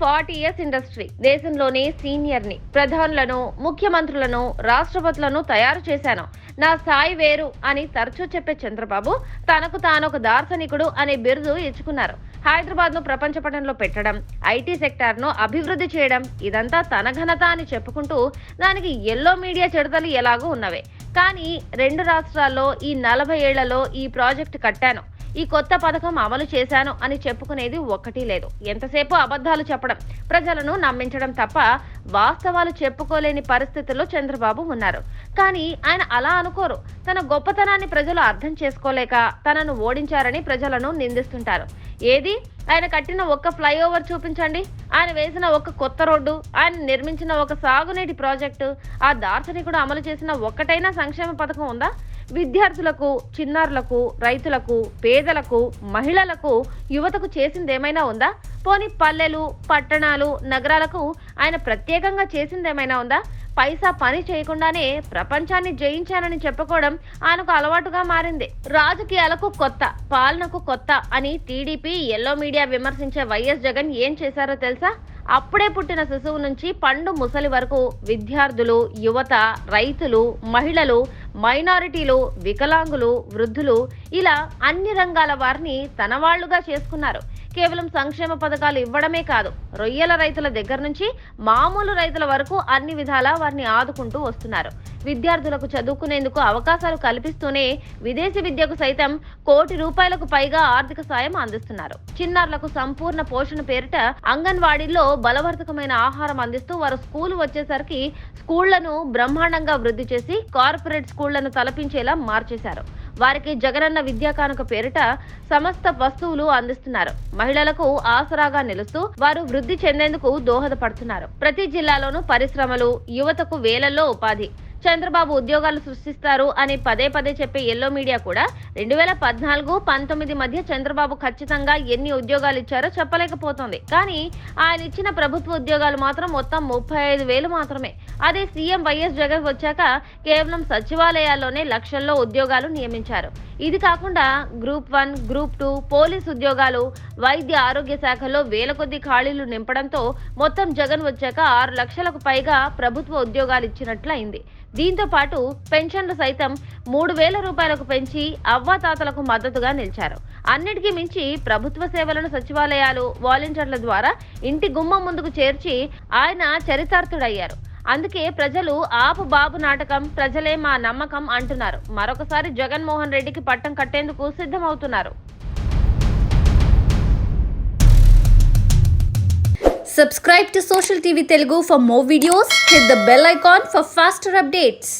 Forty years industry. దేశంలోని సీనియర్ని ప్రధానులను ముఖ్యమంత్రులను రాష్ట్రపతులను తయారు చేశాను. నా స్థాయి వేరు అని తరచూ చెప్పే చంద్రబాబు తనకు తాను ఒక దార్శనికుడు అనే బిరుదు ఇచ్చుకున్నారు. హైదరాబాద్ను ప్రపంచ పటంలో పెట్టడం ఐటీ సెక్టార్ను అభివృద్ధి చేయడం ఇదంతా తన ఘనత అని చెప్పుకుంటూ దానికి ఎల్లో మీడియా చెడతలు ఎలాగూ ఉన్నవే. కానీ రెండు రాష్ట్రాల్లో ఈ నలభై ఏళ్ళలో ఈ ప్రాజెక్టు కట్టాను. ఈ కొత్త పథకం అమలు చేశాను అని చెప్పుకునేది ఒక్కటి లేదు. ఎంతసేపు అబద్ధాలు చెప్పడం ప్రజలను నమ్మించడం తప్ప వాస్తవాలు చెప్పుకోలేని పరిస్థితుల్లో చంద్రబాబు ఉన్నారు. కానీ ఆయన అలా అనుకోరు. తన గొప్పతనాన్ని ప్రజలు అర్థం చేసుకోలేక తనను ఓడించారని ప్రజలను నిందిస్తుంటారు. ఏది? ఆయన కట్టిన ఒక్క ఫ్లైఓవర్ చూపించండి. ఆయన వేసిన ఒక కొత్త రోడ్డు ఆయన నిర్మించిన ఒక సాగునీటి ప్రాజెక్టు ఆ దార్శనికుడు అమలు చేసిన ఒక్కటైనా సంక్షేమ పథకం ఉందా? విద్యార్థులకు చిన్నారులకు రైతులకు పేదలకు మహిళలకు యువతకు చేసిందేమైనా ఉందా? పోని పల్లెలు పట్టణాలు నగరాలకు ఆయన ప్రత్యేకంగా చేసిందేమైనా ఉందా? పైసా పని చేయకుండానే ప్రపంచాన్ని జయించానని చెప్పుకోవడం ఆయనకు అలవాటుగా మారింది. రాజకీయాలకు కొత్త పాలనకు కొత్త అని టీడీపీ ఎల్లో మీడియా విమర్శించే వైఎస్ జగన్ ఏం చేశారో తెలుసా? అప్పుడే పుట్టిన శిశువు నుంచి పండు ముసలి వరకు విద్యార్థులు యువత రైతులు మహిళలు మైనారిటీలు వికలాంగులు వృద్ధులు ఇలా అన్ని రంగాల వారిని తన వాళ్ళుగా చేసుకున్నారు. కేవలం సంక్షేమ పథకాలు ఇవ్వడమే కాదు రొయ్యల రైతుల దగ్గర నుంచి మామూలు రైతుల వరకు అన్ని విధాలా వారిని ఆదుకుంటూ వస్తున్నారు. విద్యార్థులకు చదువుకునేందుకు అవకాశాలు కల్పిస్తూనే విదేశీ విద్యకు సైతం కోటి రూపాయలకు పైగా ఆర్థిక సాయం అందిస్తున్నారు. చిన్నారులకు సంపూర్ణ పోషణ పేరిట అంగన్వాడీల్లో బలవర్ధకమైన ఆహారం అందిస్తూ వారు స్కూల్ వచ్చేసరికి స్కూళ్ళను బ్రహ్మాండంగా వృద్ధి చేసి కార్పొరేట్ స్కూళ్ళను తలపించేలా మార్చేశారు. వారికి జగనన్న విద్యా కానుక పేరిట సమస్త వస్తువులు అందిస్తున్నారు. మహిళలకు ఆసరాగా నిలుస్తూ వారు వృద్ధి చెందేందుకు దోహదపడుతున్నారు. ప్రతి జిల్లాలోనూ పరిశ్రమలు యువతకు వేలల్లో ఉపాధి చంద్రబాబు ఉద్యోగాలు సృష్టిస్తారు అని పదే పదే చెప్పే ఎల్లో మీడియా కూడా రెండు వేల పద్నాలుగు పంతొమ్మిది మధ్య చంద్రబాబు ఖచ్చితంగా ఎన్ని ఉద్యోగాలు ఇచ్చారో చెప్పలేకపోతోంది. కానీ ఆయన ఇచ్చిన ప్రభుత్వ ఉద్యోగాలు మాత్రం మొత్తం ముప్పై ఐదు వేలు మాత్రమే. అదే సీఎం వైఎస్ జగన్ వచ్చాక కేవలం సచివాలయాల్లోనే లక్షల్లో ఉద్యోగాలు నియమించారు. ఇది కాకుండా group one group two police ఉద్యోగాలు వైద్య ఆరోగ్య శాఖలో వేల కొద్ది ఖాళీలు నింపడంతో మొత్తం జగన్ వచ్చాక ఆరు లక్షలకు పైగా ప్రభుత్వ ఉద్యోగాలు ఇచ్చినట్లు అయింది దీంతో పాటు పెన్షన్లు సైతం మూడు వేల రూపాయలకు పెంచి అవ్వాతాతలకు మద్దతుగా నిలిచారు. అన్నిటికీ మించి ప్రభుత్వ సేవలను సచివాలయాలు వాలంటీర్ల ద్వారా ఇంటి గుమ్మం ముందుకు చేర్చి ఆయన చరితార్థుడయ్యారు. అందుకే ప్రజలు ఆపు బాబు నాటకం ప్రజలే మా నమ్మకం అంటున్నారు మరొకసారి జగన్మోహన్ రెడ్డికి పట్టం కట్టేందుకు సిద్ధమవుతున్నారు Subscribe to Social TV Telugu for more videos. Hit the bell icon for faster updates.